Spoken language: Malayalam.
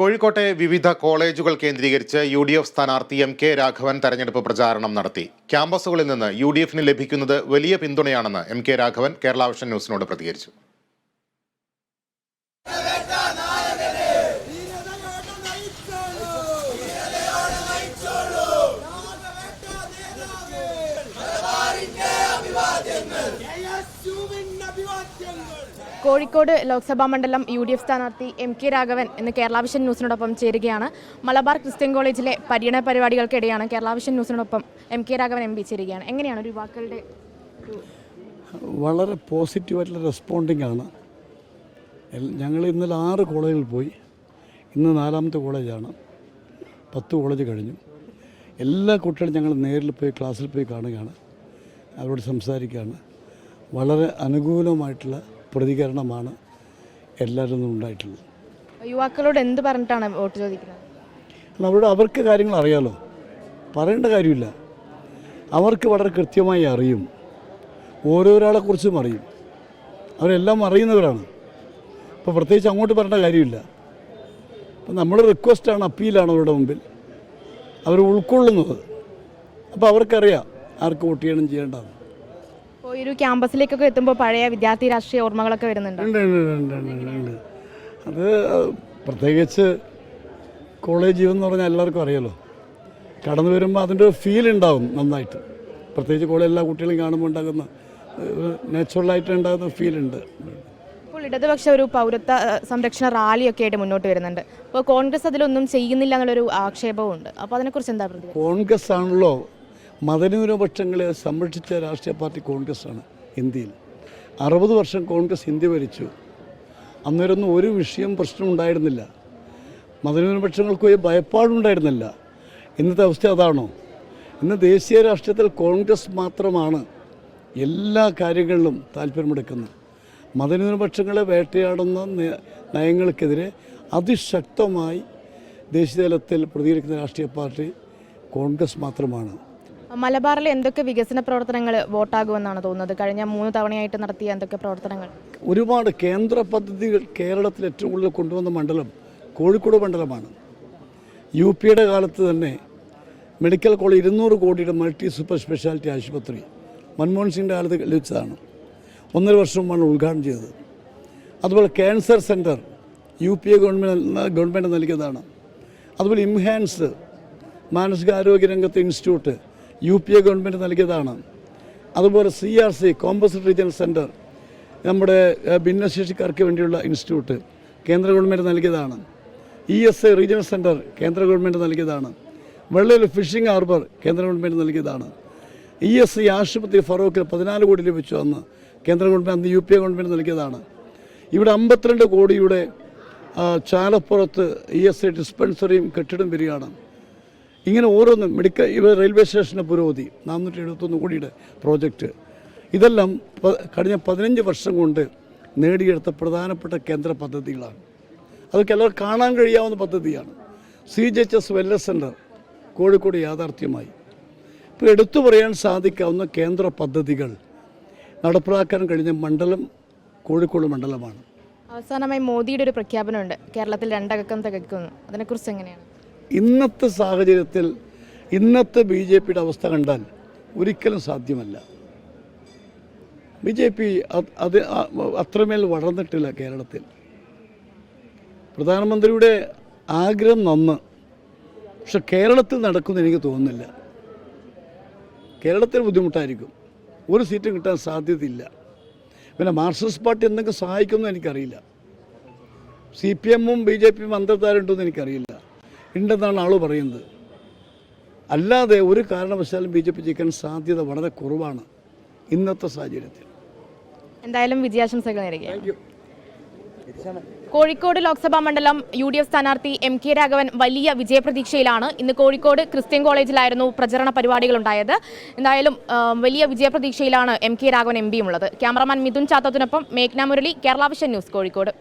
കോഴിക്കോട്ടെ വിവിധ കോളേജുകൾ കേന്ദ്രീകരിച്ച് യു ഡി എഫ് സ്ഥാനാർത്ഥി എം കെ രാഘവൻ തെരഞ്ഞെടുപ്പ് പ്രചാരണം നടത്തി. ക്യാമ്പസുകളിൽ നിന്ന് യു ഡി എഫിന് ലഭിക്കുന്നത് വലിയ പിന്തുണയാണെന്ന് M K Raghavan Kerala vision ന്യൂസിനോട് പ്രതികരിച്ചു. കോഴിക്കോട് ലോക്സഭാ മണ്ഡലം യു ഡി എഫ് സ്ഥാനാർത്ഥി എം കെ രാഘവൻ എന്ന് കേരളാവിഷൻ ന്യൂസിനോടൊപ്പം ചേരുകയാണ്. മലബാർ ക്രിസ്ത്യൻ കോളേജിലെ പര്യടന പരിപാടികൾക്കിടെയാണ് Keralavision ന്യൂസിനോടൊപ്പം M K Raghavan M P ചേരുകയാണ്. എങ്ങനെയാണ് ഒരു യുവാക്കളുടെ വളരെ പോസിറ്റീവായിട്ടുള്ള റെസ്പോണ്ടിങ് ആണ്. ഞങ്ങൾ ഇന്നലെ ആറ് കോളേജിൽ പോയി. ഇന്ന് നാലാമത്തെ കോളേജാണ്. പത്ത് കോളേജ് കഴിഞ്ഞു. എല്ലാ കുട്ടികളും ഞങ്ങൾ നേരിൽ പോയി ക്ലാസ്സിൽ പോയി കാണുകയാണ്. അവരോട് സംസാരിക്കുകയാണ്. വളരെ അനുകൂലമായിട്ടുള്ള പ്രതികരണമാണ് എല്ലാവരും നിന്നും ഉണ്ടായിട്ടുള്ളത്. യുവാക്കളോട് എന്ത് പറഞ്ഞിട്ടാണ് വോട്ട് ചോദിക്കുന്നത്? അവിടെ അവർക്ക് കാര്യങ്ങൾ അറിയാലോ. പറയേണ്ട കാര്യമില്ല. അവർക്ക് വളരെ കൃത്യമായി അറിയും. ഓരോരാളെ കുറിച്ചും അറിയും. അവരെല്ലാം അറിയുന്നവരാണ്. അപ്പോൾ പ്രത്യേകിച്ച് അങ്ങോട്ട് പറയേണ്ട കാര്യമില്ല. അപ്പം നമ്മൾ റിക്വസ്റ്റാണ് അപ്പീലാണ് അവരുടെ മുമ്പിൽ. അവർ ഉൾക്കൊള്ളുന്നത്. അപ്പോൾ അവർക്കറിയാം ആർക്ക് വോട്ട് ചെയ്യണം ചെയ്യേണ്ടതെന്ന്. ഈ ഒരു ക്യാമ്പസിലേക്കൊക്കെ എത്തുമ്പോൾ പഴയ വിദ്യാർത്ഥി രാഷ്ട്രീയ ഓർമ്മകളൊക്കെ വരുന്നുണ്ട്? ഉണ്ട് ഉണ്ട് ഉണ്ട് ഉണ്ട് ഉണ്ട് ഉണ്ട്. അത് പ്രത്യേകിച്ച് കോളേജ് ജീവൻ എന്ന് പറഞ്ഞാൽ എല്ലാവർക്കും അറിയാലോ. കടന്നു വരുമ്പോൾ അതിന്റെ ഒരു ഫീൽ ഉണ്ടാവും നന്നായിട്ട്. പ്രത്യേകിച്ച് കോളേജ് എല്ലാ കുട്ടികളും കാണുമ്പോൾ ഉണ്ടാകുന്ന നാച്ചുറലായിട്ട് ഉണ്ടാകുന്ന ഫീൽ ഉണ്ട്. ഇപ്പോൾ ഇടതുപക്ഷ ഒരു പൗരത്വ സംരക്ഷണ റാലിയൊക്കെ ആയിട്ട് മുന്നോട്ട് വരുന്നുണ്ട്. അപ്പോൾ കോൺഗ്രസ് അതിലൊന്നും ചെയ്യുന്നില്ല എന്നുള്ളൊരു ആക്ഷേപവും ഉണ്ട് അപ്പോൾ അതിനെക്കുറിച്ച് എന്താ പറയുക കോൺഗ്രസ് ആണല്ലോ മതന്യൂനപക്ഷങ്ങളെ സംരക്ഷിച്ച രാഷ്ട്രീയ പാർട്ടി കോൺഗ്രസ് ആണ് ഇന്ത്യയിൽ. അറുപത് വർഷം കോൺഗ്രസ് ഇന്ത്യ ഭരിച്ചു. അന്നേരൊന്നും ഒരു വിഷയം പ്രശ്നം ഉണ്ടായിരുന്നില്ല. മതന്യൂനപക്ഷങ്ങൾക്ക് ഒരു ഭയപ്പാടുണ്ടായിരുന്നില്ല ഇന്നത്തെ അവസ്ഥ അതാണോ? ഇന്ന് ദേശീയ രാഷ്ട്രീയത്തിൽ കോൺഗ്രസ് മാത്രമാണ് എല്ലാ കാര്യങ്ങളിലും താല്പര്യമെടുക്കുന്നത്. മതന്യൂനപക്ഷങ്ങളെ വേട്ടയാടുന്ന നയങ്ങൾക്കെതിരെ അതിശക്തമായി ദേശീയതലത്തിൽ പ്രതികരിക്കുന്ന രാഷ്ട്രീയ പാർട്ടി കോൺഗ്രസ് മാത്രമാണ്. മലബാറിൽ എന്തൊക്കെ വികസന പ്രവർത്തനങ്ങൾ വോട്ടാകുമെന്നാണ് തോന്നുന്നത്? കഴിഞ്ഞ മൂന്ന് തവണയായിട്ട് നടത്തിയ എന്തൊക്കെ പ്രവർത്തനങ്ങൾ? ഒരുപാട് കേന്ദ്ര പദ്ധതികൾ കേരളത്തിൽ ഏറ്റവും കൂടുതൽ കൊണ്ടുവന്ന മണ്ഡലം കോഴിക്കോട് മണ്ഡലമാണ്. യു പിയുടെ കാലത്ത് തന്നെ മെഡിക്കൽ കോളേജ് ഇരുന്നൂറ് കോടിയുടെ മൾട്ടി സൂപ്പർ സ്പെഷ്യാലിറ്റി ആശുപത്രി മൻമോഹൻ സിംഗിന്റെ കാലത്ത് ലഭിച്ചതാണ്. ഒന്നര വർഷം മുമ്പാണ് ഉദ്ഘാടനം ചെയ്തത്. അതുപോലെ cancer centre U P A government government നൽകിയതാണ്. അതുപോലെ ഇംഹാൻസ് മാനസികാരോഗ്യ രംഗത്തെ institute U P A government നൽകിയതാണ്. അതുപോലെ C R C composite regional centre നമ്മുടെ ഭിന്നശേഷിക്കാർക്ക് വേണ്ടിയുള്ള ഇൻസ്റ്റിറ്റ്യൂട്ട് കേന്ദ്ര ഗവൺമെന്റ് നൽകിയതാണ്. E S I regional centre കേന്ദ്ര ഗവൺമെന്റ് നൽകിയതാണ്. വെള്ളയിൽ ഫിഷിംഗ് ഹാർബർ കേന്ദ്ര ഗവൺമെന്റ് നൽകിയതാണ്. ഇ എസ് ഐ ആശുപത്രി ഫറൂഖിൽ പതിനാല് കോടി ലഭിച്ചു അന്ന് കേന്ദ്ര ഗവൺമെന്റ് അന്ന് യു പി എ ഗവൺമെന്റ് നൽകിയതാണ്. ഇവിടെ അമ്പത്തിരണ്ട് കോടിയുടെ ചാലപ്പുറത്ത് ഇ എസ് ഐ ഡിസ്പെൻസറിയും കെട്ടിടം വരികയാണ്. ഇങ്ങനെ ഓരോന്നും മെഡിക്കൽ ഇവ റെയിൽവേ സ്റ്റേഷന്റെ പുരോഗതി നാനൂറ്റി എഴുപത്തൊന്ന് കോടിയുടെ പ്രോജക്റ്റ്. ഇതെല്ലാം കഴിഞ്ഞ പതിനഞ്ച് വർഷം കൊണ്ട് നേടിയെടുത്ത പ്രധാനപ്പെട്ട കേന്ദ്ര പദ്ധതികളാണ്. അതൊക്കെ എല്ലാവർക്കും കാണാൻ കഴിയാവുന്ന പദ്ധതിയാണ്. C G H S wellness centre Kozhikode യാഥാർത്ഥ്യമായി. ഇപ്പോൾ എടുത്തു പറയാൻ സാധിക്കാവുന്ന കേന്ദ്ര പദ്ധതികൾ നടപ്പിലാക്കാൻ കഴിഞ്ഞ മണ്ഡലം കോഴിക്കോട് മണ്ഡലമാണ്. അവസാനമായി മോദിയുടെ ഒരു പ്രഖ്യാപനമുണ്ട്. കേരളത്തിൽ രണ്ടകക്കം തികക്കുന്നു അതിനെക്കുറിച്ച് എങ്ങനെയാണ്? ഇന്നത്തെ സാഹചര്യത്തിൽ ഇന്നത്തെ ബി ജെ പിയുടെ അവസ്ഥ കണ്ടാൽ ഒരിക്കലും സാധ്യമല്ല. ബി ജെ പി അത് അത്രമേൽ വളർന്നിട്ടില്ല കേരളത്തിൽ. പ്രധാനമന്ത്രിയുടെ ആഗ്രഹം നന്ന്. പക്ഷെ കേരളത്തിൽ നടക്കുമെന്ന് എനിക്ക് തോന്നുന്നില്ല. കേരളത്തിൽ ബുദ്ധിമുട്ടായിരിക്കും. ഒരു സീറ്റ് കിട്ടാൻ സാധ്യതയില്ല. പിന്നെ മാർക്സിസ്റ്റ് പാർട്ടി എന്തെങ്കിലും സഹായിക്കുമെന്ന് എനിക്കറിയില്ല. സി പി എമ്മും ബി ജെ പിയും അന്തർധാരുണ്ടെന്ന് എനിക്കറിയില്ല. ഉണ്ടെന്നാണ് ആൾ പറയുന്നത്. അല്ലാതെ ഒരു കാരണവശാലും ബി ജെ പി ജയിക്കാൻ സാധ്യത വളരെ കുറവാണ് ഇന്നത്തെ സാഹചര്യത്തിൽ. എന്തായാലും വിജയാശംസകൾ നേരുകയാണ്. കോഴിക്കോട് ലോക്സഭാ മണ്ഡലം യു ഡി എഫ് സ്ഥാനാർത്ഥി എം കെ രാഘവൻ വലിയ വിജയപ്രതീക്ഷയിലാണ് ഇന്ന് കോഴിക്കോട് ക്രിസ്ത്യൻ കോളേജിലായിരുന്നു പ്രചരണ പരിപാടികൾ ഉണ്ടായത് എന്തായാലും വലിയ വിജയപ്രതീക്ഷയിലാണ് എം കെ രാഘവൻ എം പിയും ഉള്ളത്. ക്യാമറമാൻ മിഥുൻ ചാത്തത്തിനൊപ്പം മേഘ്ന മുരളി കേരള വിഷൻ ന്യൂസ് കോഴിക്കോട്.